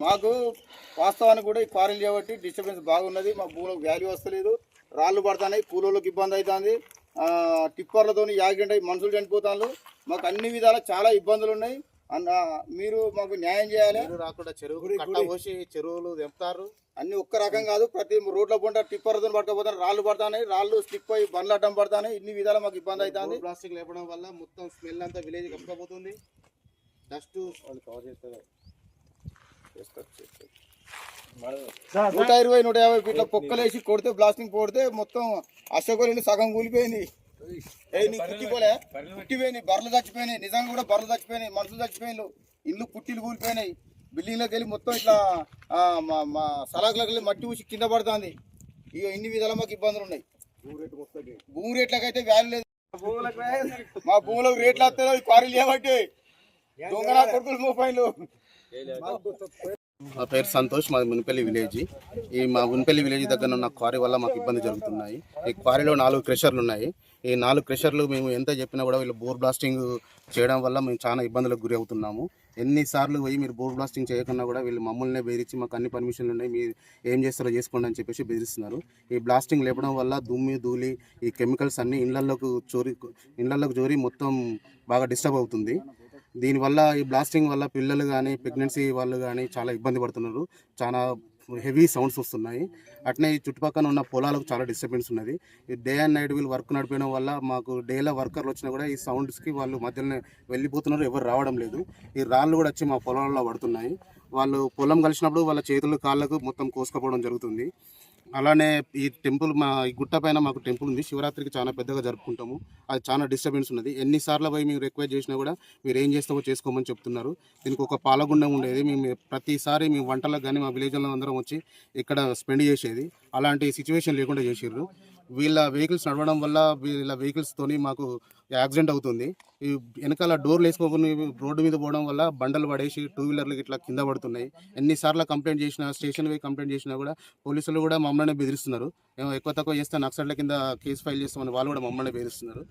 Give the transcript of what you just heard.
మాకు వాస్తవానికి కూడా ఈ క్వారీలు చేయబట్టి డిస్టర్బెన్స్ బాగున్నది మా భూములకు వాల్యూ వస్తలేదు. రాళ్ళు పడుతున్నాయి కూలోళ్ళకి ఇబ్బంది అవుతుంది టిప్పర్లతో యాక్సిడెంట్ అయ్యి మనుషులు చనిపోతాను మాకు అన్ని విధాలా చాలా ఇబ్బందులు ఉన్నాయి అన్న మీరు మాకు న్యాయం చేయాలి. రాకుండా చెరువు కట్ట పోసి చెరువులు తెంపుతారు. అన్ని ఒక్క రకం కాదు ప్రతి రోడ్ల పొంట టిప్పర్లతో పట్టుకపోతాను రాళ్ళు పడతాయి రాళ్ళు స్లిప్ అయ్యి బండ్లు అడ్డం పడతాయి ఇన్ని విధాలు మాకు ఇబ్బంది అవుతుంది ప్లాస్టిక్ లేపడం వల్ల మొత్తం స్మెల్ అంతా విలేజ్ కప్పుకపోతుంది డస్ట్ వాళ్ళు కవర్ చేస్తారు. నూట ఇరవై నూట యాభై ఫీట్ల పొక్కలేసి కొడితే బ్లాస్టింగ్ కొడితే మొత్తం అశోకులు సగం కూలిపోయింది. ఏ నీ కుట్టిపోలే బర్రెలు చచ్చిపోయినాయి. నిజంగా కూడా బర్రెలు చచ్చిపోయినాయి మనుషులు చచ్చిపోయినాయి. ఇల్లు పుట్టిలు కూలిపోయినాయి. బిల్డింగ్లోకి వెళ్ళి మొత్తం ఇట్లా మా మా సలాకులకు వెళ్ళి మట్టి ఊసి కింద పడుతుంది. ఇక ఇన్ని విధాల మాకు ఇబ్బందులు ఉన్నాయి. భూమి రేట్లకైతే వాల్యూ లేదు. మా భూములకు రేట్లు వస్తాయి క్వారీలు ఏమంటే కొడుకులు మా పేరు సంతోష్ మాది మునిపల్లి విలేజ్. ఈ మా మునిపల్లి విలేజ్ దగ్గర ఉన్న క్వారీ వల్ల మాకు ఇబ్బంది జరుగుతున్నాయి. ఈ క్వారీలో నాలుగు క్రెషర్లు ఉన్నాయి. ఈ నాలుగు క్రెషర్లు మేము ఎంత చెప్పినా కూడా వీళ్ళు బోర్ బ్లాస్టింగ్ చేయడం వల్ల మేము చాలా ఇబ్బందులకు గురి అవుతున్నాము. ఎన్నిసార్లు పోయి మీరు బోర్ బ్లాస్టింగ్ చేయకుండా కూడా వీళ్ళు మమ్మల్ని బెదిరించి మాకు అన్ని పర్మిషన్లు ఉన్నాయి. మీరు ఏం చేస్తారో చేసుకోండి అని చెప్పేసి బెదిరిస్తున్నారు. ఈ బ్లాస్టింగ్ లేపడం వల్ల దుమ్మి ధూళి ఈ కెమికల్స్ అన్ని ఇళ్ళలోకి చోరీ ఇళ్ళలోకి జోరి మొత్తం బాగా డిస్టర్బ్ అవుతుంది. దీనివల్ల ఈ బ్లాస్టింగ్ వల్ల పిల్లలు కానీ ప్రెగ్నెన్సీ వాళ్ళు కానీ చాలా ఇబ్బంది పడుతున్నారు. చాలా హెవీ సౌండ్స్ వస్తున్నాయి. అట్నే ఈ చుట్టుపక్కల ఉన్న పొలాలకు చాలా డిస్టర్బెన్స్ ఉన్నది. ఈ డే అండ్ నైట్ వీళ్ళు వర్క్ నడిపడం వల్ల మాకు డేలో వర్కర్లు వచ్చినా కూడా ఈ సౌండ్స్కి వాళ్ళు మధ్యలోనే వెళ్ళిపోతున్నారు ఎవరు రావడం లేదు. ఈ రాళ్ళు కూడా వచ్చి మా పొలాల్లో పడుతున్నాయి. వాళ్ళు పొలం కలిసినప్పుడు వాళ్ళ చేతులు కాళ్ళకు మొత్తం కోసుకపోవడం జరుగుతుంది. అలానే ఈ టెంపుల్ మా ఈ గుట్ట పైన మాకు టెంపుల్ ఉంది. శివరాత్రికి చాలా పెద్దగా జరుపుకుంటాము. అది చాలా డిస్టర్బెన్స్ ఉన్నది. ఎన్నిసార్లు పోయి మేము రిక్వెస్ట్ చేసినా కూడా మీరు ఏం చేస్తామో చేసుకోమని చెప్తున్నారు. దీనికి ఒక పాలగుండం ఉండేది. మేము ప్రతిసారి మేము వంటలకు కానీ మా విలేజ్లో అందరం వచ్చి ఇక్కడ స్పెండ్ చేసేది. అలాంటి సిచ్యువేషన్ లేకుండా చేసిర్రు. వీళ్ళ వెహికల్స్ నడవడం వల్ల వీళ్ళ వెహికల్స్తోని మాకు యాక్సిడెంట్ అవుతుంది. ఈ వెనకాల డోర్లు వేసుకోకుండా రోడ్డు మీద పోవడం వల్ల బండలు పడేసి టూ వీలర్లు ఇట్లా కింద పడుతున్నాయి. ఎన్నిసార్లు కంప్లైంట్ చేసినా స్టేషన్ పోయి కంప్లైంట్ చేసినా కూడా పోలీసులు కూడా మమ్మల్ని బెదిరిస్తున్నారు. ఏమో ఎక్కువ తక్కువ చేస్తే నక్సట్ల కింద కేసు ఫైల్ చేస్తామని వాళ్ళు కూడా మమ్మల్ని బెదిరిస్తున్నారు.